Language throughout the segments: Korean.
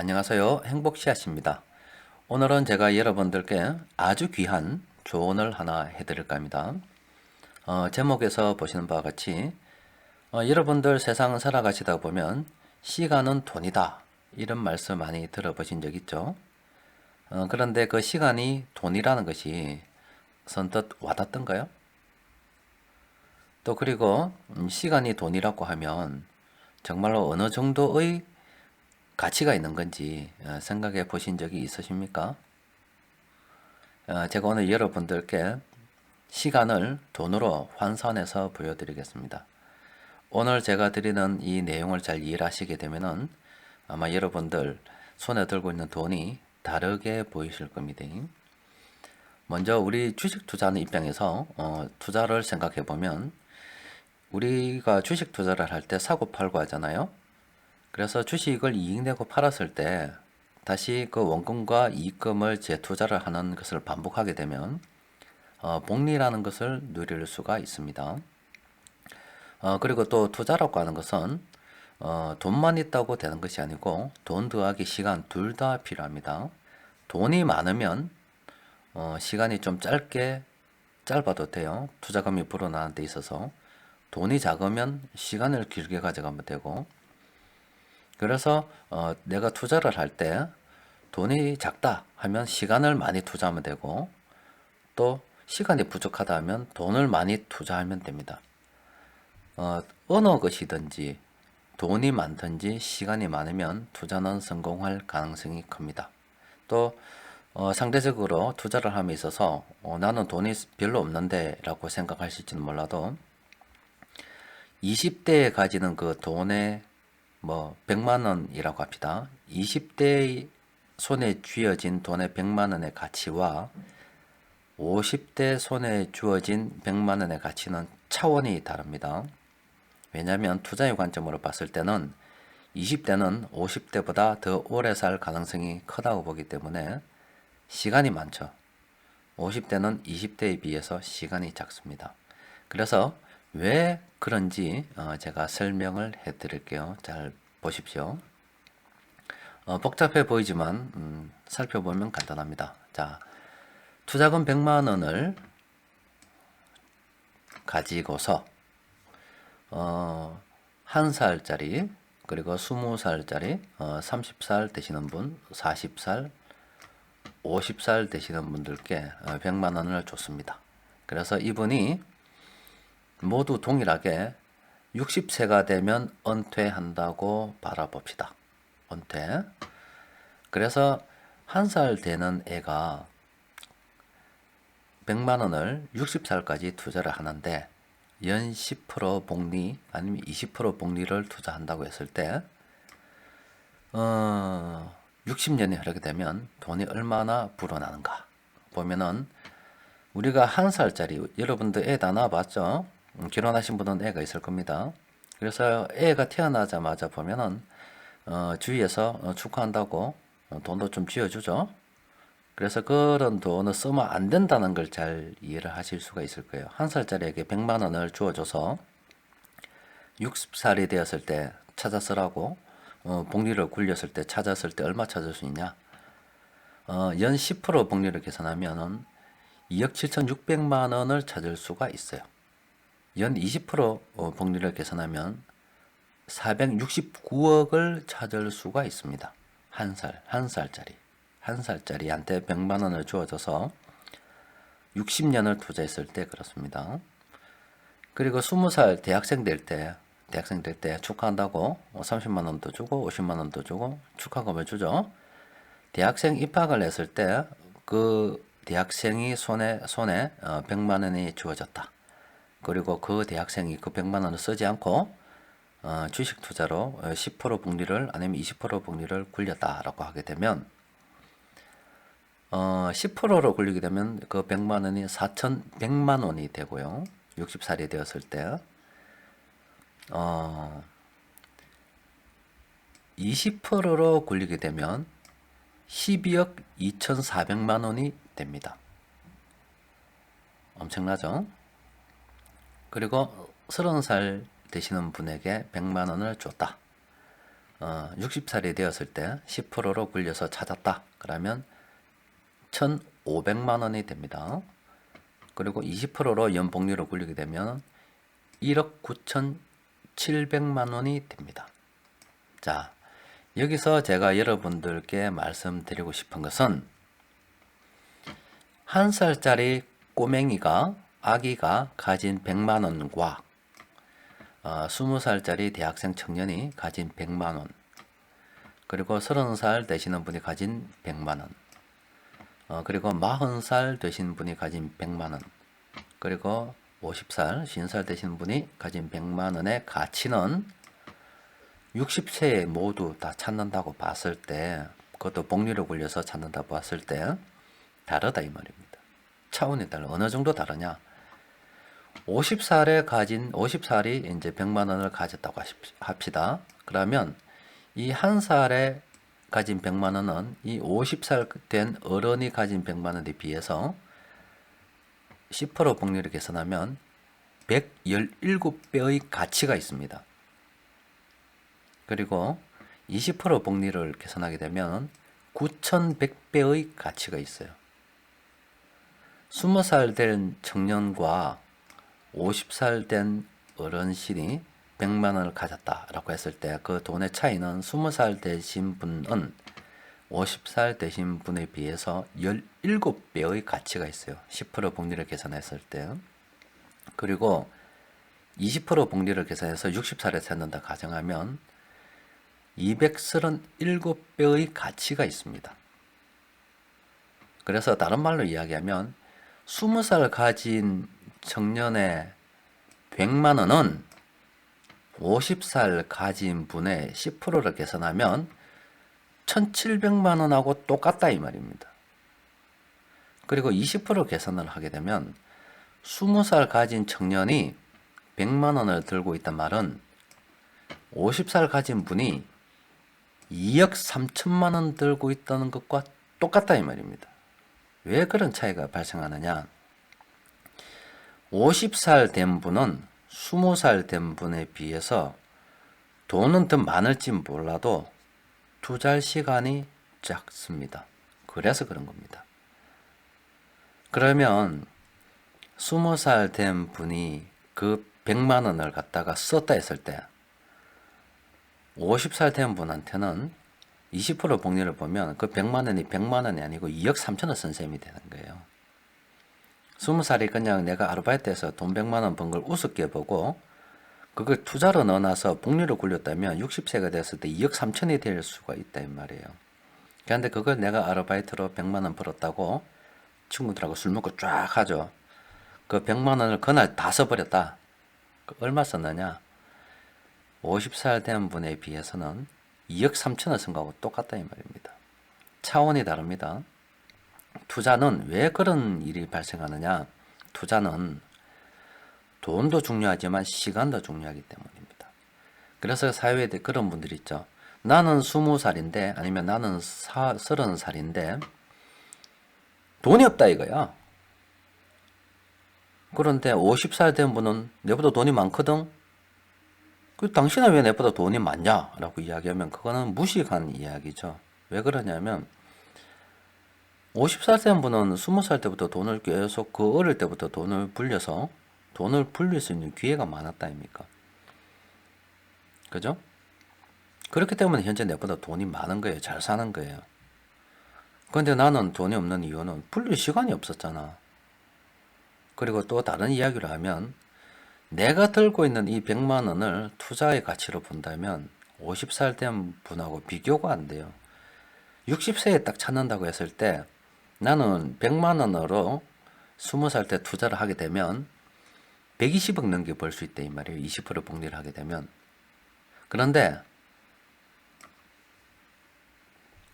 안녕하세요. 행복씨앗입니다. 오늘은 제가 여러분들께 아주 귀한 조언을 하나 해드릴까 합니다. 어, 제목에서 보시는 바와 같이 어, 여러분들 세상 살아가시다 보면 시간은 돈이다 이런 말씀 많이 들어보신 적 있죠? 어, 그런데 그 시간이 돈이라는 것이 선뜻 와닿던가요? 또 그리고 음, 시간이 돈이라고 하면 정말로 어느 정도의 가치가 있는 건지 어, 생각해 보신 적이 있으십니까? 어, 제가 오늘 여러분들께 시간을 돈으로 환산해서 보여드리겠습니다. 오늘 제가 드리는 이 내용을 잘 이해하시게 되면은 아마 여러분들 손에 들고 있는 돈이 다르게 보이실 겁니다. 먼저 우리 주식 투자하는 입장에서 어, 투자를 생각해 보면 우리가 주식 투자를 할 때 사고 팔고 하잖아요. 그래서 주식을 이익 내고 팔았을 때 다시 그 원금과 이익금을 재투자를 하는 것을 반복하게 되면 어, 복리라는 것을 누릴 수가 있습니다. 어, 그리고 또 투자라고 하는 것은 어, 돈만 있다고 되는 것이 아니고 돈 더하기 시간 둘 다 필요합니다. 돈이 많으면 어, 시간이 좀 짧게 짧아도 돼요. 투자금이 불어나는 데 있어서 돈이 작으면 시간을 길게 가져가면 되고 그래서 어, 내가 투자를 할 때 돈이 작다 하면 시간을 많이 투자하면 되고 또 시간이 부족하다 하면 돈을 많이 투자하면 됩니다. 어, 어느 것이든지 돈이 많든지 시간이 많으면 투자는 성공할 가능성이 큽니다. 또 어, 상대적으로 투자를 함에 있어서 어, 나는 돈이 별로 없는데 라고 생각하실지는 몰라도 20대에 가지는 그 돈의 뭐 100만 원이라고 합시다. 20대 손에 쥐어진 돈의 100만 원의 가치와 50대 손에 주어진 100만 원의 가치는 차원이 다릅니다. 왜냐하면 투자의 관점으로 봤을 때는 20대는 50대보다 더 오래 살 가능성이 크다고 보기 때문에 시간이 많죠. 50대는 20대에 비해서 시간이 작습니다. 그래서 왜 그런지 어, 제가 설명을 해 드릴게요. 잘 보십시오. 어, 복잡해 보이지만 음, 살펴보면 간단합니다. 자, 투자금 100만 원을 가지고서 어, 한 살짜리 그리고 20살짜리 어, 30살 되시는 분, 40살, 50살 되시는 분들께 어, 100만 원을 줬습니다. 그래서 이분이 모두 동일하게 60세가 되면 은퇴한다고 바라봅시다. 은퇴. 그래서 한 살 되는 애가 100만 원을 60살까지 투자를 하는데 연 10% 복리 아니면 20% 복리를 투자한다고 했을 때 어, 60년이 흐르게 되면 돈이 얼마나 불어나는가 보면은 우리가 한 살짜리 여러분들 애 다 낳아봤죠? 음, 결혼하신 분은 애가 있을 겁니다. 그래서 애가 태어나자마자 보면은 어, 주위에서 어, 축하한다고 어, 돈도 좀 쥐어주죠. 그래서 그런 돈을 쓰면 안 된다는 걸 잘 이해를 하실 수가 있을 거예요. 한 살짜리에게 100만 원을 주어줘서 60살이 되었을 때 찾아 쓰라고 어, 복리를 굴렸을 때 찾았을 때 얼마 찾을 수 있냐? 어, 연 10% 복리를 계산하면은 2억 7,600만 원을 찾을 수가 있어요. 연 20% 어, 복리를 계산하면 469억을 찾을 수가 있습니다. 한 살, 한 살짜리. 한 살짜리한테 100만 원을 주어져서 60년을 투자했을 때 그렇습니다. 그리고 20살 대학생 될 때, 대학생 될 때 축하한다고 30만 원도 주고 50만 원도 주고 축하금을 주죠. 대학생 입학을 했을 때 그 대학생이 손에 손에 100만 어, 원이 주어졌다. 그리고 그 대학생이 그 100만 원을 쓰지 않고 어, 주식 투자로 10% 복리를 아니면 20% 복리를 굴렸다라고 하게 되면 어, 10%로 굴리게 되면 그 100만 원이 4,100만 원이 되고요. 60살이 되었을 때 어, 20%로 굴리게 되면 12억 2,400만 원이 됩니다. 엄청나죠? 그리고 30살 되시는 분에게 100만 원을 줬다. 어, 60살이 되었을 때 10%로 굴려서 찾았다. 그러면 1,500만 원이 됩니다. 그리고 20%로 연복리로 굴리게 되면 1억 9,700만 원이 됩니다. 자, 여기서 제가 여러분들께 말씀드리고 싶은 것은 한 살짜리 꼬맹이가 아기가 가진 100만 원과 어, 20살짜리 대학생 청년이 가진 100만 원 그리고 30살 되시는 분이 가진 100만 원 어, 그리고 40살 되신 분이 가진 100만 원 그리고 50살, 50살 되신 분이 가진 100만 원의 가치는 60세에 모두 다 찾는다고 봤을 때 그것도 복리로 굴려서 찾는다고 봤을 때 다르다 이 말입니다. 차원이 달라. 어느 정도 다르냐? 50살에 가진 50살이 이제 100만 원을 가졌다고 합시다. 그러면 이 한 살에 가진 100만 원은 이 50살 된 어른이 가진 100만 원에 비해서 10% 복리를 계산하면 117배의 가치가 있습니다. 그리고 20% 복리를 계산하게 되면 9,100배의 가치가 있어요. 20살 된 청년과 50살 된 어른신이 100만 원을 가졌다라고 했을 때 그 돈의 차이는 20살 되신 분은 50살 되신 분에 비해서 17배의 가치가 있어요. 10% 복리를 계산했을 때. 그리고 20% 복리를 계산해서 60살에 찾는다 가정하면 237배의 가치가 있습니다. 그래서 다른 말로 이야기하면 20살 가진 청년의 100만 원은 50살 가진 분의 10%를 계산하면 1700만 원하고 똑같다 이 말입니다. 그리고 20% 계산을 하게 되면 20살 가진 청년이 100만 원을 들고 있단 말은 50살 가진 분이 2억 3천만 원 들고 있다는 것과 똑같다 이 말입니다. 왜 그런 차이가 발생하느냐? 50살 된 분은 20살 된 분에 비해서 돈은 더 많을지 몰라도 투자할 시간이 작습니다. 그래서 그런 겁니다. 그러면 20살 된 분이 그 100만 원을 갖다가 썼다 했을 때 50살 된 분한테는 20% 복리를 보면 그 100만 원이 100만 원이 아니고 2억 3천원 쓴 셈이 되는 거예요. 20살이 그냥 내가 아르바이트해서 돈 100만 원 번 걸 우습게 보고 그걸 투자로 넣어놔서 복리로 굴렸다면 60세가 됐을 때 2억 3천이 될 수가 있다 이 말이에요. 그런데 그걸 내가 아르바이트로 100만 원 벌었다고 친구들하고 술 먹고 쫙 하죠. 그 100만 원을 그날 다 써버렸다. 그 얼마 썼느냐? 50살 된 분에 비해서는 2억 3천을 쓴 거하고 똑같다 이 말입니다. 차원이 다릅니다. 투자는 왜 그런 일이 발생하느냐? 투자는 돈도 중요하지만 시간도 중요하기 때문입니다. 그래서 사회에 그런 분들이 있죠. 나는 20살인데 아니면 나는 30살인데 돈이 없다 이거야. 그런데 50살 된 분은 내보다 돈이 많거든. 그 당신은 왜 내보다 돈이 많냐 라고 이야기하면 그거는 무식한 이야기죠. 왜 그러냐면 50살 된 분은 20살 때부터 돈을 계속 그 어릴 때부터 돈을 불려서 돈을 불릴 수 있는 기회가 많았다 아닙니까? 그죠? 그렇기 때문에 현재 내보다 돈이 많은 거예요. 잘 사는 거예요. 근데 나는 돈이 없는 이유는 불릴 시간이 없었잖아. 그리고 또 다른 이야기를 하면 내가 들고 있는 이 100만 원을 투자의 가치로 본다면 50살 된 분하고 비교가 안 돼요. 60세에 딱 찾는다고 했을 때 나는 100만 원으로 20살 때 투자를 하게 되면 120억 넘게 벌 수 있다 이 말이에요. 20% 복리를 하게 되면. 그런데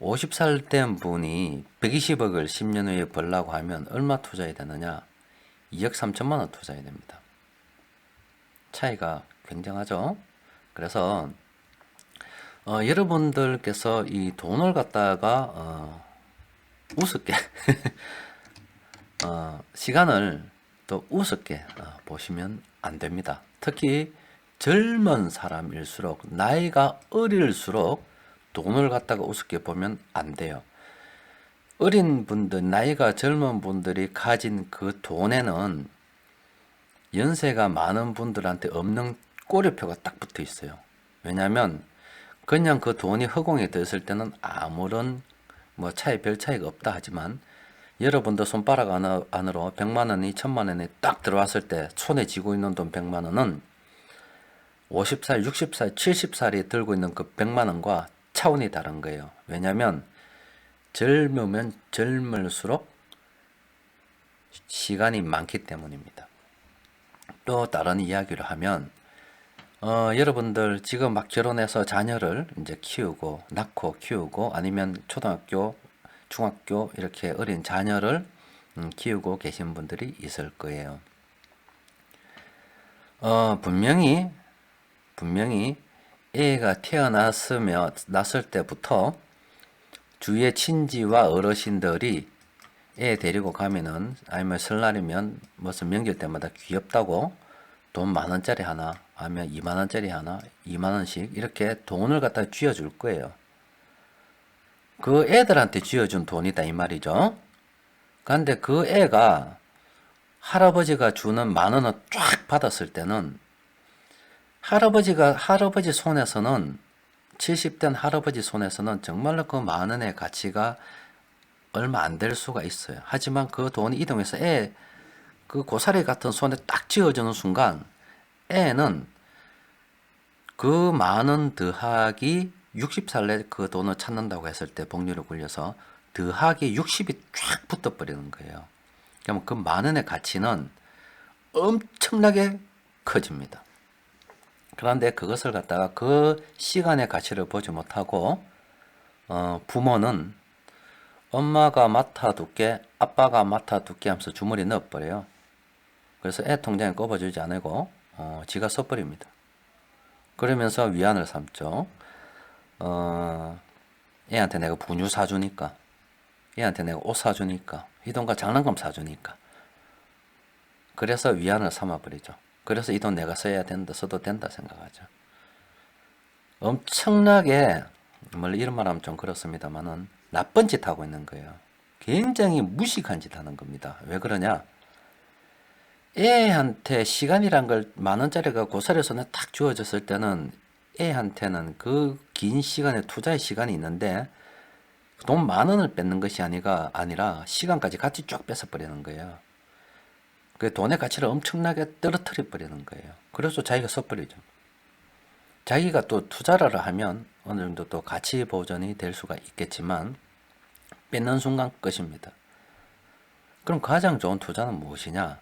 50살 된 분이 120억을 10년 후에 벌라고 하면 얼마 투자해야 되느냐? 2억 3천만 원 투자해야 됩니다. 차이가 굉장하죠. 그래서 어, 여러분들께서 이 돈을 갖다가 어, 우습게 어, 시간을 또 우습게 어, 보시면 안 됩니다. 특히 젊은 사람일수록 나이가 어릴수록 돈을 갖다가 우습게 보면 안 돼요. 어린 분들, 나이가 젊은 분들이 가진 그 돈에는 연세가 많은 분들한테 없는 꼬리표가 딱 붙어 있어요. 왜냐하면 그냥 그 돈이 허공에 떠 있을 때는 아무런 뭐 차이 별 차이가 없다 하지만 여러분도 손바닥 안으- 안으로 100만 원이 1000만 원이 딱 들어왔을 때 손에 쥐고 있는 돈 100만 원은 50살, 60살, 70살이 들고 있는 그 100만 원과 차원이 다른 거예요. 왜냐하면 젊으면 젊을수록 시간이 많기 때문입니다. 또 다른 이야기를 하면 어, 여러분들 지금 막 결혼해서 자녀를 이제 키우고 낳고 키우고 아니면 초등학교, 중학교 이렇게 어린 자녀를 음, 키우고 계신 분들이 있을 거예요. 어, 분명히 분명히 애가 태어났으며 났을 때부터 주위의 친지와 어르신들이 애 데리고 가면은 아니면 설날이면 무슨 명절 때마다 귀엽다고 돈 만 원짜리 하나 아니면 2만 원짜리 하나 2만 원씩 이렇게 돈을 갖다 쥐어 줄 거예요. 그 애들한테 쥐어 준 돈이다 이 말이죠. 그런데 그 애가 할아버지가 주는 만 원을 쫙 받았을 때는 할아버지가 할아버지 손에서는 70된 할아버지 손에서는 정말로 그 만 원의 가치가 얼마 안 될 수가 있어요. 하지만 그 돈이 이동해서 애, 그 고사리 같은 손에 딱 쥐어주는 순간 애는 그만원 더하기 60살 내그 돈을 찾는다고 했을 때 복리를 굴려서 더하기 60이 쫙 붙어버리는 거예요. 그러면 그 만 원의 가치는 엄청나게 커집니다. 그런데 그것을 갖다가 그 시간의 가치를 보지 못하고 어, 부모는 엄마가 맡아둘게 아빠가 맡아둘게 하면서 주머니에 넣어버려요. 그래서 애 통장에 꼽아주지 않고 어, 지가 써버립니다. 그러면서 위안을 삼죠. 어, 애한테 내가 분유 사주니까 애한테 내가 옷 사주니까 이 돈과 장난감 사주니까 그래서 위안을 삼아버리죠. 그래서 이 돈 내가 써야 된다, 써도 된다 생각하죠. 엄청나게, 원래 이런 말 하면 좀 그렇습니다만은, 나쁜 짓 하고 있는 거예요. 굉장히 무식한 짓 하는 겁니다. 왜 그러냐? 애한테 시간이란 걸 만 원짜리가 고사리 손에 딱 주어졌을 때는 애한테는 그 긴 시간에 투자의 시간이 있는데 돈 만 원을 뺏는 것이 아니가 아니라 시간까지 같이 쫙 뺏어 버리는 거예요. 그 돈의 가치를 엄청나게 떨어뜨려 버리는 거예요. 그래서 자기가 써버리죠. 자기가 또 투자를 하면 어느 정도 또 가치 보전이 될 수가 있겠지만 뺏는 순간 끝입니다. 그럼 가장 좋은 투자는 무엇이냐?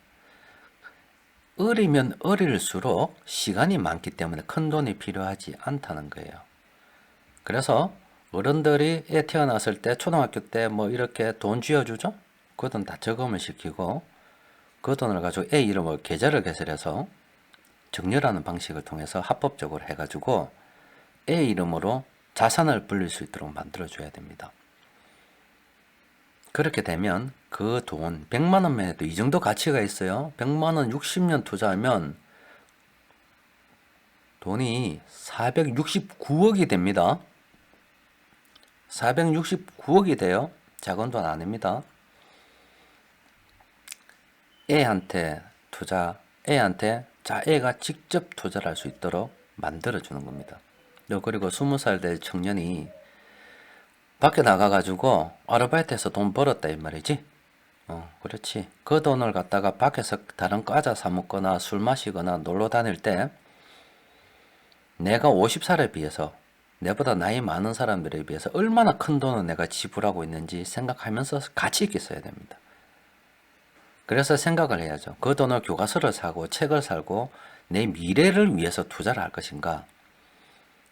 어리면 어릴수록 시간이 많기 때문에 큰 돈이 필요하지 않다는 거예요. 그래서 어른들이 애 태어났을 때 초등학교 때 뭐 이렇게 돈 쥐어주죠? 그 돈 다 저금을 시키고 그 돈을 가지고 애 이름을 계좌를 개설해서 정렬하는 방식을 통해서 합법적으로 해가지고 애 이름으로 자산을 불릴 수 있도록 만들어줘야 됩니다. 그렇게 되면 그 돈, 100만 원만 해도 이 정도 가치가 있어요. 100만 원 60년 투자하면 돈이 469억이 됩니다. 469억이 돼요. 작은 돈 아닙니다. 애한테 투자, 애한테 자, 애가 직접 투자를 할 수 있도록 만들어 주는 겁니다. 또 그리고 20살 될 청년이 밖에 나가가지고 아르바이트해서 돈 벌었다 이 말이지. 어, 그렇지. 그 돈을 갖다가 밖에서 다른 과자 사 먹거나 술 마시거나 놀러 다닐 때 내가 50살에 비해서 내보다 나이 많은 사람들에 비해서 얼마나 큰 돈을 내가 지불하고 있는지 생각하면서 가치 있게 써야 됩니다. 그래서 생각을 해야죠. 그 돈을 교과서를 사고 책을 사고 내 미래를 위해서 투자를 할 것인가?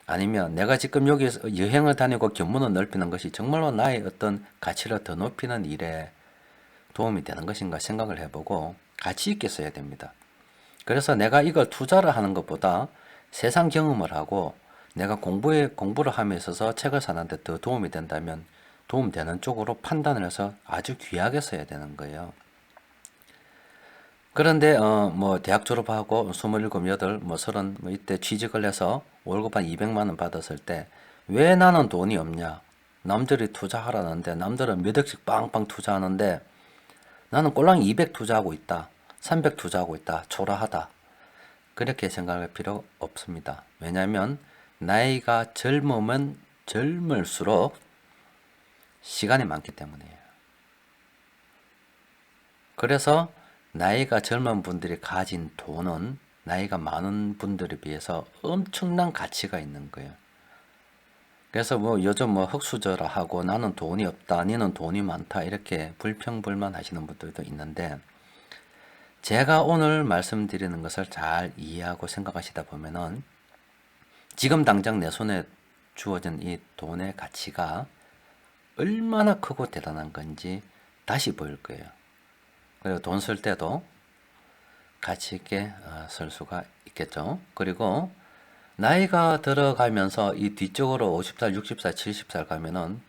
아니면 내가 지금 여기서 여행을 다니고 견문을 넓히는 것이 정말로 나의 어떤 가치를 더 높이는 일에 도움이 되는 것인가 생각을 해보고 가치 있게 써야 됩니다. 그래서 내가 이걸 투자를 하는 것보다 세상 경험을 하고 내가 공부에 공부를 함에 있어서 책을 사는데 더 도움이 된다면 도움되는 쪽으로 판단을 해서 아주 귀하게 써야 되는 거예요. 그런데 어 뭐 대학 졸업하고 27, 8, 뭐 30, 뭐 이때 취직을 해서 월급 한 200만 원 받았을 때 왜 나는 돈이 없냐? 남들이 투자하라는데 남들은 몇 억씩 빵빵 투자하는데 나는 꼴랑 200 투자하고 있다. 300 투자하고 있다. 초라하다. 그렇게 생각할 필요 없습니다. 왜냐하면 나이가 젊으면 젊을수록 시간이 많기 때문이에요. 그래서 나이가 젊은 분들이 가진 돈은 나이가 많은 분들에 비해서 엄청난 가치가 있는 거예요. 그래서 뭐 요즘 뭐 흑수저라 하고 나는 돈이 없다, 니는 돈이 많다 이렇게 불평불만 하시는 분들도 있는데 제가 오늘 말씀드리는 것을 잘 이해하고 생각하시다 보면은 지금 당장 내 손에 주어진 이 돈의 가치가 얼마나 크고 대단한 건지 다시 보일 거예요. 그리고 돈 쓸 때도 가치 있게 어, 쓸 수가 있겠죠. 그리고 나이가 들어가면서 이 뒤쪽으로 50살, 60살, 70살 가면은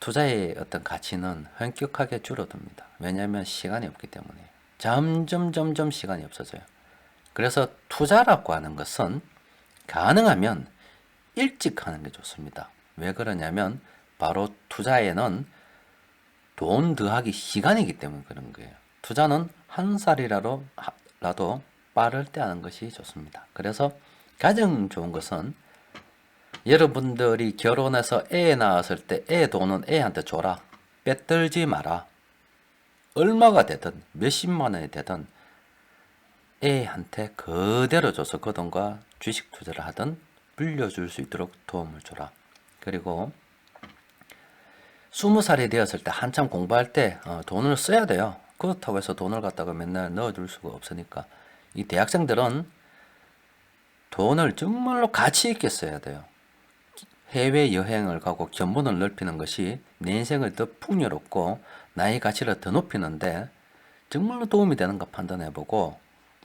투자의 어떤 가치는 현격하게 줄어듭니다. 왜냐하면 시간이 없기 때문에 점점 점점 시간이 없어져요. 그래서 투자라고 하는 것은 가능하면 일찍 하는 게 좋습니다. 왜 그러냐면 바로 투자에는 돈 더하기 시간이기 때문에 그런 거예요. 투자는 한 살이라도 라도 빠를 때 하는 것이 좋습니다. 그래서 가장 좋은 것은 여러분들이 결혼해서 애 낳았을 때 애 돈은 애한테 줘라. 빼들지 마라. 얼마가 되든 몇십만 원이 되든 애한테 그대로 줘서 그 돈과 주식 투자를 하든 불려줄 수 있도록 도움을 줘라. 그리고 스무 살이 되었을 때 한참 공부할 때 어, 돈을 써야 돼요. 그렇다고 해서 돈을 갖다가 맨날 넣어줄 수가 없으니까 이 대학생들은 돈을 정말로 가치 있게 써야 돼요. 해외 여행을 가고 견문을 넓히는 것이 내 인생을 더 풍요롭고 나의 가치를 더 높이는데 정말로 도움이 되는가 판단해보고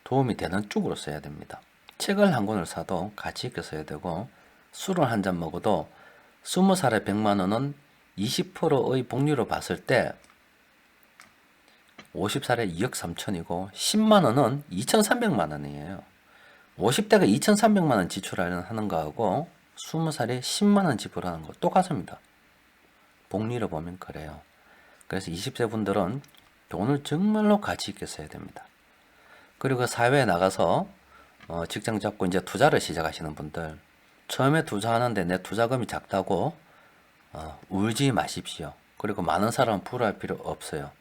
도움이 되는 쪽으로 써야 됩니다. 책을 한 권을 사도 가치 있게 써야 되고 술을 한 잔 먹어도 20살에 100만 원은 20%의 복리로 봤을 때 50살에 2억 3천이고 10만 원은 2,300만 원이에요. 50대가 2,300만 원 지출하는 거하고 20살에 10만 원 지불하는 거 똑같습니다. 복리로 보면 그래요. 그래서 20세 분들은 돈을 정말로 가치 있게 써야 됩니다. 그리고 사회에 나가서 어, 직장 잡고 이제 투자를 시작하시는 분들 처음에 투자하는데 내 투자금이 작다고 어, 울지 마십시오. 그리고 많은 사람은 부러할 필요 없어요.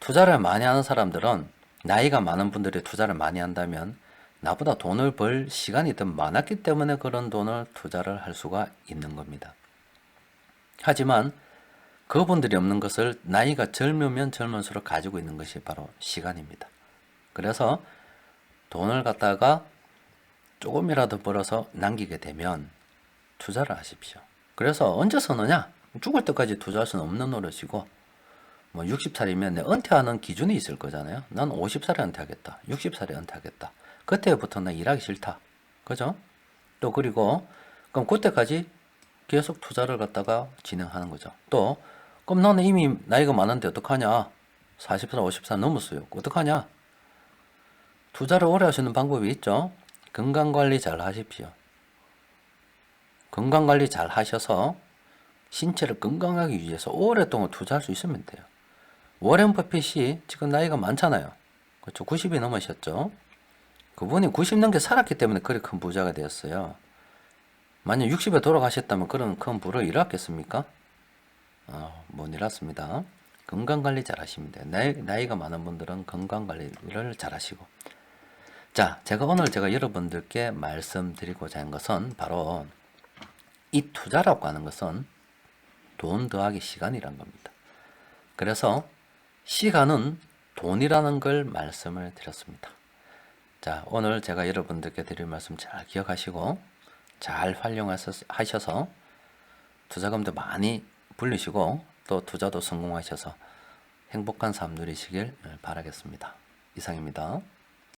투자를 많이 하는 사람들은 나이가 많은 분들이 투자를 많이 한다면 나보다 돈을 벌 시간이 더 많았기 때문에 그런 돈을 투자를 할 수가 있는 겁니다. 하지만 그분들이 없는 것을 나이가 젊으면 젊을수록 가지고 있는 것이 바로 시간입니다. 그래서 돈을 갖다가 조금이라도 벌어서 남기게 되면 투자를 하십시오. 그래서 언제 서느냐? 죽을 때까지 투자할 수는 없는 노릇이고 뭐 60살이면 내 은퇴하는 기준이 있을 거잖아요. 난 50살에 은퇴하겠다. 60살에 은퇴하겠다. 그때부터 나 일하기 싫다. 그죠? 또 그리고 그럼 그때까지 계속 투자를 갖다가 진행하는 거죠. 또 그럼 나는 이미 나이가 많은데 어떡하냐? 40살, 50살 넘었어요. 어떡하냐? 투자를 오래 하시는 방법이 있죠. 건강 관리 잘 하십시오. 건강 관리 잘 하셔서 신체를 건강하게 유지해서 오랫동안 투자할 수 있으면 돼요. 워렌 버핏이 지금 나이가 많잖아요. 그렇죠. 90이 넘으셨죠. 그분이 90 넘게 살았기 때문에 그리 큰 부자가 되었어요. 만약 60에 돌아가셨다면 그런 큰 부를 잃었겠습니까? 어, 못 잃었습니다. 건강 관리 잘 하시면 돼요. 나이, 나이가 많은 분들은 건강 관리를 잘 하시고. 자, 제가 오늘 제가 여러분들께 말씀드리고자 한 것은 바로 이 투자라고 하는 것은 돈 더하기 시간이란 겁니다. 그래서 시간은 돈이라는 걸 말씀을 드렸습니다. 자, 오늘 제가 여러분들께 드릴 말씀 잘 기억하시고 잘 활용하셔서 투자금도 많이 불리시고 또 투자도 성공하셔서 행복한 삶 누리시길 바라겠습니다. 이상입니다.